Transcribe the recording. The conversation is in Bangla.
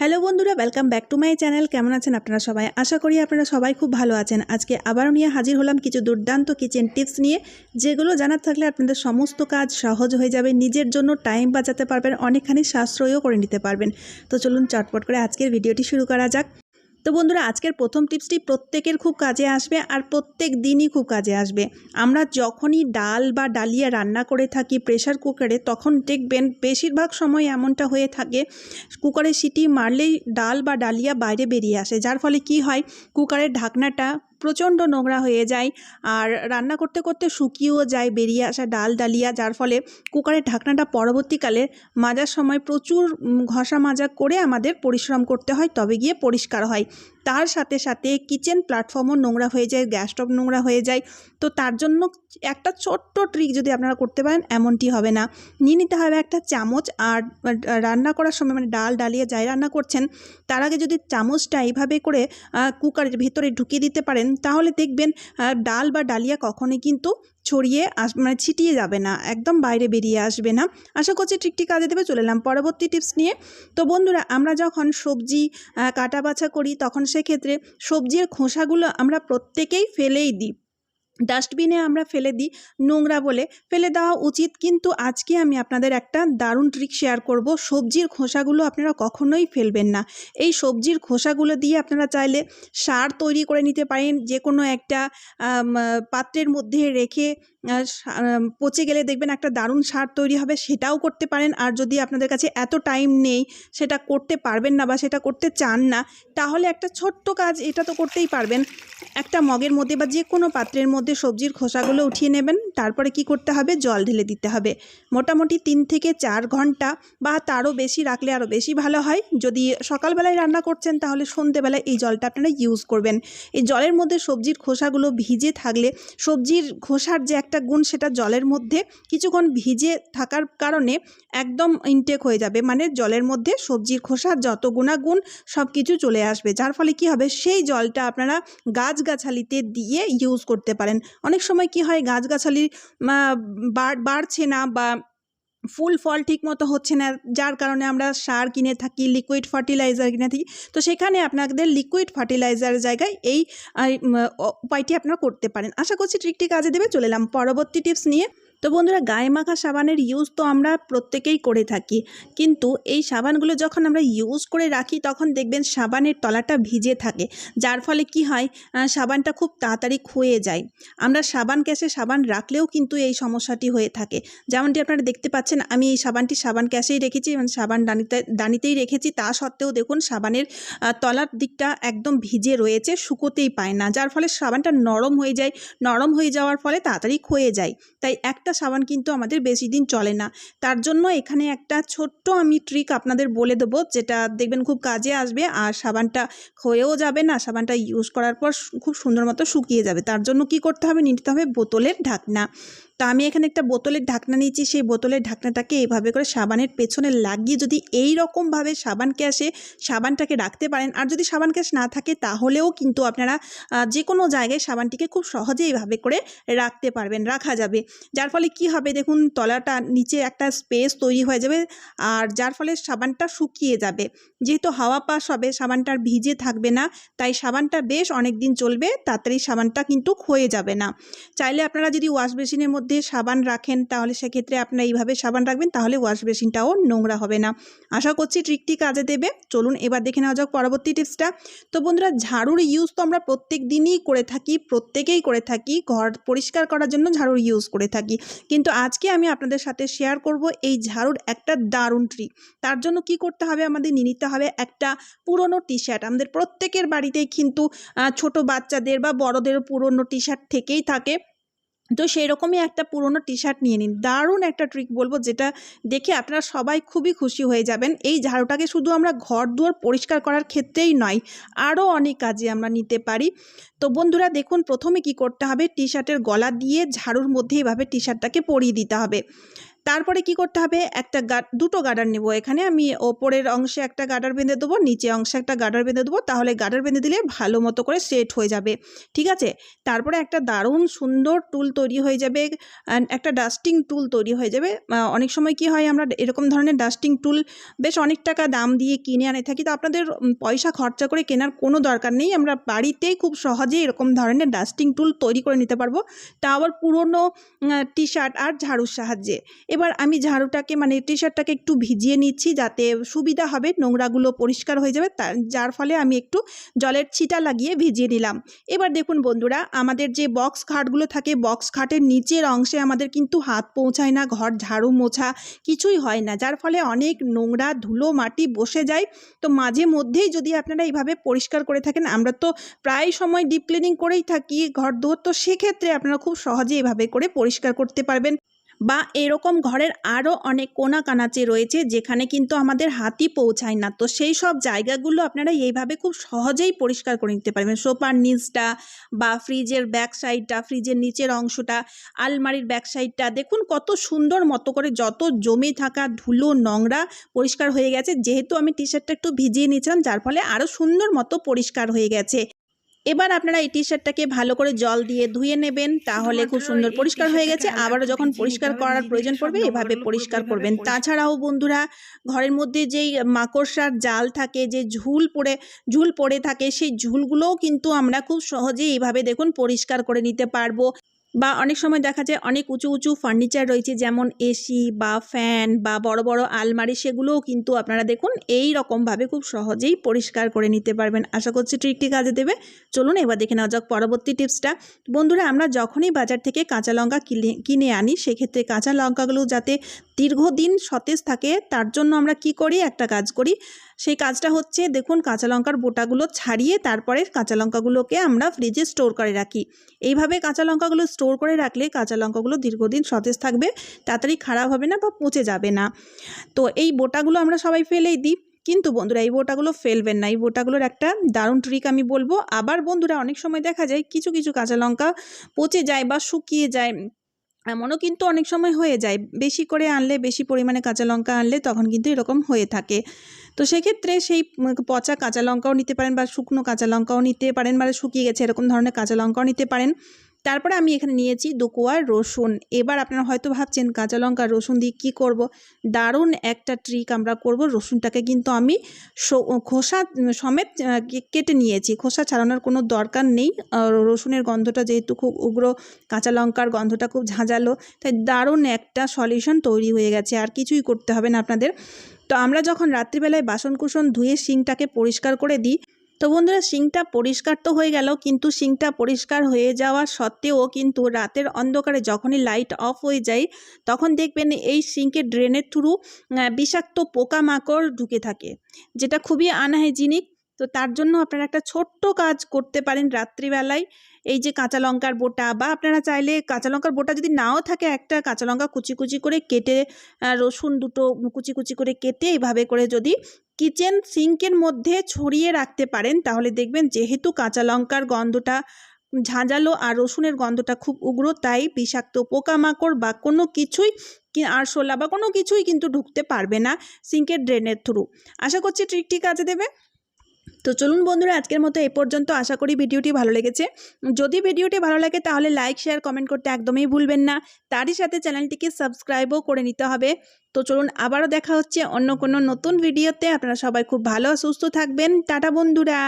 হ্যালো বন্ধুরা welcome back to my channel কেমন আছেন আপনারা সবাই? আশা করি আপনারা সবাই খুব ভালো আছেন। আজকে আবারও নিয়ে হাজির হলাম কিছু দুর্দান্ত কিচেন টিপস নিয়ে, যেগুলো জানার থাকলে আপনাদের সমস্ত কাজ সহজ হয়ে যাবে, নিজের জন্য টাইম বাঁচাতে পারবেন, অনেকখানি সাশ্রয়ও করে নিতে পারবেন। তো চলুন চটপট করে আজকের ভিডিওটি শুরু করা যাক। তো বন্ধুরা, আজকের প্রথম টিপসটি প্রত্যেকের খুব কাজে আসবে আর প্রত্যেক দিনই খুব কাজে আসবে। আমরা যখনই ডাল বা ডালিয়া রান্না করে থাকি প্রেশার কুকারে তখন দেখবেন বেশিরভাগ সময় এমনটা হয়ে থাকে কুকারে সিটি মারলেই ডাল বা ডালিয়া বাইরে বেরিয়ে আসে। যার ফলে কি হয় কুকারের ঢাকনাটা প্রচণ্ড নোংরা হয়ে যায়। আর রান্না করতে করতে শুকিয়েও যায়, বেরিয়ে আসা ডাল, ডালিয়া, যার ফলে কুকারের ঢাকনাটা পরবর্তীকালে মাজার সময় প্রচুর ঘষা মাজা করে আমাদের পরিশ্রম করতে হয়, তবে গিয়ে পরিষ্কার হয়। তার সাথে সাথে কিচেন প্ল্যাটফর্মও নোংরা হয়ে যায়, গ্যাস স্টোভ নোংরা হয়ে যায়। তো তার জন্য একটা ছোট্ট ট্রিক যদি আপনারা করতে পারেন, এমনটি হবে না। নিয়ে নিতে হবে একটা চামচ আর রান্না করার সময় মানে ডাল, ডালিয়া যাই রান্না করছেন, তার আগে যদি চামচটা এইভাবে করে কুকারের ভেতরে ঢুকিয়ে দিতে পারেন, তাহলে দেখবেন ডাল বা ডালিয়া কখনোই কিন্তু ছড়িয়ে আস মানে ছিটিয়ে যাবে না, একদম বাইরে বেরিয়ে আসবে না। আশা করছি ট্রিকটি কাজে দেবে, চলে এলাম পরবর্তী টিপস নিয়ে। তো বন্ধুরা, আমরা যখন সবজি কাটা বাছা করি, তখন সেক্ষেত্রে সবজির খোসাগুলো আমরা প্রত্যেকেই ফেলেই দিই। ডাস্টবিনে আমরা ফেলে দিই, নোংরা বলে ফেলে দেওয়া উচিত। কিন্তু আজকে আমি আপনাদের একটা দারুণ ট্রিক শেয়ার করব। সবজির খোসাগুলো আপনারা কখনোই ফেলবেন না। এই সবজির খোসাগুলো দিয়ে আপনারা চাইলে সার তৈরি করে নিতে পারেন। যে কোনো একটা পাত্রের মধ্যে রেখে পচে গেলে দেখবেন একটা দারুণ সার তৈরি হবে, সেটাও করতে পারেন। আর যদি আপনাদের কাছে এত টাইম নেই, সেটা করতে পারবেন না বা সেটা করতে চান না, তাহলে একটা ছোট্ট কাজ এটা তো করতেই পারবেন। একটা মগের মধ্যে বা যে কোনো পাত্রের মধ্যে সবজির খোসাগুলো উঠিয়ে নেবেন, তারপরে কি করতে হবে? জল ঢেলে দিতে হবে। মোটামুটি তিন থেকে চার ঘণ্টা বা তারও বেশি রাখলে আরও বেশি ভালো হয়। যদি সকালবেলায় রান্না করছেন, তাহলে সন্ধেবেলায় এই জলটা আপনারা ইউজ করবেন। এই জলের মধ্যে সবজির খোসাগুলো ভিজে থাকলে সবজির খোসার যে একটা গুণ সেটা জলের মধ্যে কিছুক্ষণ ভিজে থাকার কারণে একদম ইনটেক হয়ে যাবে। মানে জলের মধ্যে সবজির খোসা যত গুণাগুণ সব কিছু চলে আসবে। যার ফলে কি হবে? সেই জলটা আপনারা গাছগাছালিতে দিয়ে ইউজ করতে পারেন। অনেক সময় কি হয়? গাছগাছালি বাড়ছে না বা ফুল ফল ঠিক মতো হচ্ছে না, যার কারণে আমরা সার কিনে থাকি লিকুইড ফার্টিলাইজার কিনে থাকি। তো সেখানে আপনাদের লিকুইড ফার্টিলাইজারের জায়গায় এই উপায়টি আপনারা করতে পারেন। আশা করছি ট্রিকটি কাজে দেবে, চলে এলাম পরবর্তী টিপস নিয়ে। তো বন্ধুরা গায়ে মাখা সাবানের ইউজ তো আমরা প্রত্যেকেই করে থাকি। কিন্তু এই সাবানগুলো যখন আমরা ইউজ করে রাখি, তখন দেখবেন সাবানের তলাটা ভিজে থাকে। যার ফলে কি হয় সাবানটা খুব তাড়াতাড়ি ক্ষয়ে যায়। আমরা সাবান ক্যাশে সাবান রাখলেও কিন্তু এই সমস্যাটি হয়ে থাকে। যেমনটি আপনারা দেখতে পাচ্ছেন, আমি এই সাবানটি সাবান ক্যাশেই রেখেছি মানে সাবান দানিতে, দানিতেই রেখেছি। তা সত্ত্বেও দেখুন সাবানের তলার দিকটা একদম ভিজে রয়েছে, শুকোতেই পায় না। যার ফলে সাবানটা নরম হয়ে যায়। নরম হয়ে যাওয়ার ফলে তাড়াতাড়ি ক্ষয়ে যায়। তাই একটা সাবান কিন্তু আমাদের বেশি দিন চলে না। তার জন্য এখানে একটা ছোট্ট আমি ট্রিক আপনাদের বলে দেবো, যেটা দেখবেন খুব কাজে আসবে আর সাবানটা হয়েও যাবে না, সাবানটা ইউজ করার পর খুব সুন্দর মতো শুকিয়ে যাবে। তার জন্য কি করতে হবে নিতে হবে বোতলের ঢাকনা। তো আমি এখানে একটা বোতলের ঢাকনা নিয়েছি, সেই বোতলের ঢাকনাটাকে এইভাবে করে সাবানের পেছনে লাগিয়ে যদি এই রকমভাবে সাবান ক্যাশে সাবানটাকে রাখতে পারেন, আর যদি সাবান ক্যাশ না থাকে তাহলেও কিন্তু আপনারা যে কোনো জায়গায় সাবানটিকে খুব সহজে এইভাবে করে রাখতে পারবেন, রাখা যাবে। যার ফলে কি হবে? দেখুন, তলাটা নিচে একটা স্পেস তৈরি হয়ে যাবে আর যার ফলে সাবানটা শুকিয়ে যাবে। যেহেতু হাওয়া পাস হবে, সাবানটা ভিজে থাকবে না, তাই সাবানটা বেশ অনেক দিন চলবে, তাড়াতাড়ি সাবানটা কিন্তু ক্ষয়ে যাবে না। চাইলে আপনারা যদি ওয়াশ বেসিনের মধ্যে সাবান রাখেন, তাহলে সেক্ষেত্রে আপনারা এইভাবে সাবান রাখবেন, তাহলে ওয়াশ বেসিনটাও নোংরা হবে না। আশা করছি ট্রিকটি কাজে দেবে। চলুন এবার দেখে নেওয়া যাক পরবর্তী টিপসটা তো বন্ধুরা, ঝাড়ুর ইউজ তো আমরা প্রত্যেক দিনই করে থাকি, প্রত্যেকেই করে থাকি, ঘর পরিষ্কার করার জন্য ঝাড়ুর ইউজ করে থাকি। কিন্তু আজকে আমি আপনাদের সাথে শেয়ার করব এই ঝাড়ুর একটা দারুণ ট্রিক তার জন্য কি করতে হবে আমাদের নিয়ে নিতে হবে একটা পুরনো টি শার্ট আমাদের প্রত্যেকের বাড়িতেই কিন্তু ছোট বাচ্চাদের বা বড়দের পুরনো টি শার্ট থেকেই থাকে। তো সেই রকমই একটা পুরনো টি শার্ট নিয়ে নিন। দারুণ একটা ট্রিক বলব যেটা দেখে আপনারা সবাই খুবই খুশি হয়ে যাবেন। এই ঝাড়ুটাকে শুধু আমরা ঘর দুয়ার পরিষ্কার করার ক্ষেত্রেই নয়, আরও অনেক কাজে আমরা নিতে পারি। তো বন্ধুরা দেখুন, প্রথমে কি করতে হবে? টি শার্টের গলা দিয়ে ঝাড়ুর মধ্যে এভাবে টি শার্টটাকে পরিয়ে দিতে হবে। তারপরে কি করতে হবে? একটা দুটো গার্ডার নেব এখানে। আমি ওপরের অংশে একটা গার্ডার বেঁধে দেবো, নিচে অংশে একটা গার্ডার বেঁধে দেবো, তাহলে গার্ডার বেঁধে দিলে ভালো মতো করে সেট হয়ে যাবে। ঠিক আছে? তারপরে একটা দারুণ সুন্দর টুল তৈরি হয়ে যাবে একটা ডাস্টিং টুল তৈরি হয়ে যাবে। অনেক সময় কি হয়, আমরা এরকম ধরনের ডাস্টিং টুল বেশ অনেক টাকা দাম দিয়ে কিনে আনে থাকি। তো আপনাদের পয়সা খরচা করে কেনার কোনো দরকার নেই। আমরা বাড়িতেই খুব সহজেই এরকম ধরনের ডাস্টিং টুল তৈরি করে নিতে পারব। তা আবার পুরনো টি শার্ট আর ঝাড়ুর সাহায্যে। এবার আমি ঝাড়ুটাকে মানে টি শার্টটাকে একটু ভিজিয়ে নিচ্ছি যাতে সুবিধা হবে, নোংরাগুলো পরিষ্কার হয়ে যাবে। তার যার ফলে আমি একটু জলের ছিটা লাগিয়ে ভিজিয়ে নিলাম। এবার দেখুন বন্ধুরা, আমাদের যে বক্স খাটগুলো থাকে বক্স খাটের নিচের অংশে আমাদের কিন্তু হাত পৌঁছায় না, ঘর ঝাড়ু মোছা কিছুই হয় না। যার ফলে অনেক নোংরা ধুলো মাটি বসে যায়। তো মাঝে মধ্যেই যদি আপনারা এইভাবে পরিষ্কার করে থাকেন, আমরা তো প্রায় সময় ডিপ ক্লিনিং করেই থাকি, ঘর দোর তো সেক্ষেত্রে আপনারা খুব সহজে এভাবে করে পরিষ্কার করতে পারবেন। বা এরকম ঘরের আরও অনেক কোনা কানাচে রয়েছে যেখানে কিন্তু আমাদের হাতি পৌঁছায় না। তো সেই সব জায়গাগুলো আপনারা এইভাবে খুব সহজেই পরিষ্কার করে নিতে পারবেন। সোফার নিচটা বা ফ্রিজের ব্যাক সাইডটা, ফ্রিজের নিচের অংশটা, আলমারির ব্যাক সাইডটা, দেখুন কত সুন্দর মতো করে যত জমে থাকা ধুলো, নোংরা পরিষ্কার হয়ে গেছে। যেহেতু আমি টি শার্টটা একটু ভিজিয়ে নিয়েছিলাম, যার ফলে আরও সুন্দর মতো পরিষ্কার হয়ে গেছে। এবার আপনারা এই টি শার্টটাকে ভালো করে জল দিয়ে ধুয়ে নেবেন তাহলে খুব সুন্দর পরিষ্কার হয়ে গেছে। আবারও যখন পরিষ্কার করার প্রয়োজন পড়বে এভাবে পরিষ্কার করবেন। তাছাড়াও বন্ধুরা ঘরের মধ্যে যেই মাকড়সার জাল থাকে যে ঝুল পড়ে ঝুল পড়ে থাকে সেই ঝুলগুলোও কিন্তু আমরা খুব সহজেই এইভাবে দেখুন পরিষ্কার করে নিতে পারব। বা অনেক সময় দেখা যায় অনেক উঁচু উঁচু ফার্নিচার রয়েছে, যেমন এসি বা ফ্যান বা বড় বড় আলমারি, সেগুলোও কিন্তু আপনারা দেখুন এই রকমভাবে খুব সহজেই পরিষ্কার করে নিতে পারবেন। আশা করছি ট্রিকটি কাজে দেবে। চলুন এবার দেখে নেওয়া যাক পরবর্তী টিপসটা বন্ধুরা, আমরা যখনই বাজার থেকে কাঁচা লঙ্কা কিনে কিনে আনি, সেক্ষেত্রে কাঁচা লঙ্কাগুলো যাতে দীর্ঘদিন সতেজ থাকে, তার জন্য আমরা কি করি? একটা কাজ করি সেই কাজটা হচ্ছে দেখুন কাঁচা লঙ্কার বোটাগুলো ছাড়িয়ে তারপরে কাঁচা লঙ্কাগুলোকে আমরা ফ্রিজে স্টোর করে রাখি। এইভাবে কাঁচা লঙ্কাগুলো স্টোর করে রাখলে কাঁচা লঙ্কাগুলো দীর্ঘদিন সতেজ থাকবে, তাড়াতাড়ি খারাপ হবে না বা পচে যাবে না। তো এই বোটাগুলো আমরা সবাই ফেলেই দিই। কিন্তু বন্ধুরা, এই বোটাগুলো ফেলবেন না। এই বোটাগুলোর একটা দারুণ ট্রিক আমি বলব। আবার বন্ধুরা, অনেক সময় দেখা যায় কিছু কিছু কাঁচা লঙ্কা পচে যায় বা শুকিয়ে যায়। এমনও কিন্তু অনেক সময় হয়ে যায়। বেশি করে আনলে, বেশি পরিমাণে কাঁচা লঙ্কা আনলে তখন কিন্তু এরকম হয়ে থাকে। তো সেক্ষেত্রে সেই পচা কাঁচা লঙ্কাও নিতে পারেন বা শুকনো কাঁচা লঙ্কাও নিতে পারেন মানে শুকিয়ে গেছে এরকম ধরনের কাঁচা লঙ্কাও নিতে পারেন। তারপরে আমি এখানে নিয়েছি দোকোয়া রসুন। এবার আপনারা হয়তো ভাবছেন, কাঁচা লঙ্কা রসুন দিয়ে কী করব? দারুণ একটা ট্রিক আমরা করব। রসুনটাকে কিন্তু আমি খোসা সমেত কেটে নিয়েছি। খোসা ছাড়ানোর কোনো দরকার নেই। রসুনের গন্ধটা যেহেতু খুব উগ্র, কাঁচা লঙ্কার গন্ধটা খুব ঝাঁঝালো, তাই দারুণ একটা সলিউশন তৈরি হয়ে গেছে। আর কিছুই করতে হবে না আপনাদের। তো আমরা যখন রাত্রিবেলায় বাসন কুসন ধুয়ে শিংটাকে পরিষ্কার করে দিই তো বন্ধুরা সিংটা পরিষ্কার তো হয়ে গেল, কিন্তু সিংটা পরিষ্কার হয়ে যাওয়া সত্ত্বেও কিন্তু রাতের অন্ধকারে যখনই লাইট অফ হয়ে যায়, তখন দেখবেন এই সিঙ্কের ড্রেনের থ্রু বিষাক্ত পোকামাকড় ঢুকে থাকে, যেটা খুবই আনহাইজিনিক তো তার জন্য আপনারা একটা ছোট্ট কাজ করতে পারেন রাত্রিবেলায়, এই যে কাঁচা লঙ্কার বোটা, বা আপনারা চাইলে কাঁচা লঙ্কার বোটা যদি নাও থাকে, একটা কাঁচা লঙ্কা কুচি কুচি করে কেটে রসুন দুটো কুচি কুচি করে কেটে এইভাবে করে যদি কিচেন সিঙ্কের মধ্যে ছড়িয়ে রাখতে পারেন। তাহলে দেখবেন যেহেতু কাঁচা লঙ্কার গন্ধটা ঝাঁঝালো আর রসুনের গন্ধটা খুব উগ্র, তাই বিষাক্ত পোকামাকড় বা কোনো কিছুই আর আরশোলা বা কোনো কিছুই কিন্তু ঢুকতে পারবে না সিঙ্কের ড্রেনের থ্রু। আশা করছি ট্রিকটি কাজে দেবে। তো চলুন বন্ধুরা, আজকের মতো এ পর্যন্ত। আশা করি ভিডিওটি ভালো লেগেছে। যদি ভিডিওটি ভালো লাগে, তাহলে লাইক শেয়ার কমেন্ট করতে একদমই ভুলবেন না। তারই সাথে চ্যানেলটিকে সাবস্ক্রাইবও করে নিতে হবে। তো চলুন, আবারও দেখা হচ্ছে অন্য কোনো নতুন ভিডিওতে। আপনারা সবাই খুব ভালো, সুস্থ থাকবেন। টাটা, বন্ধুরা।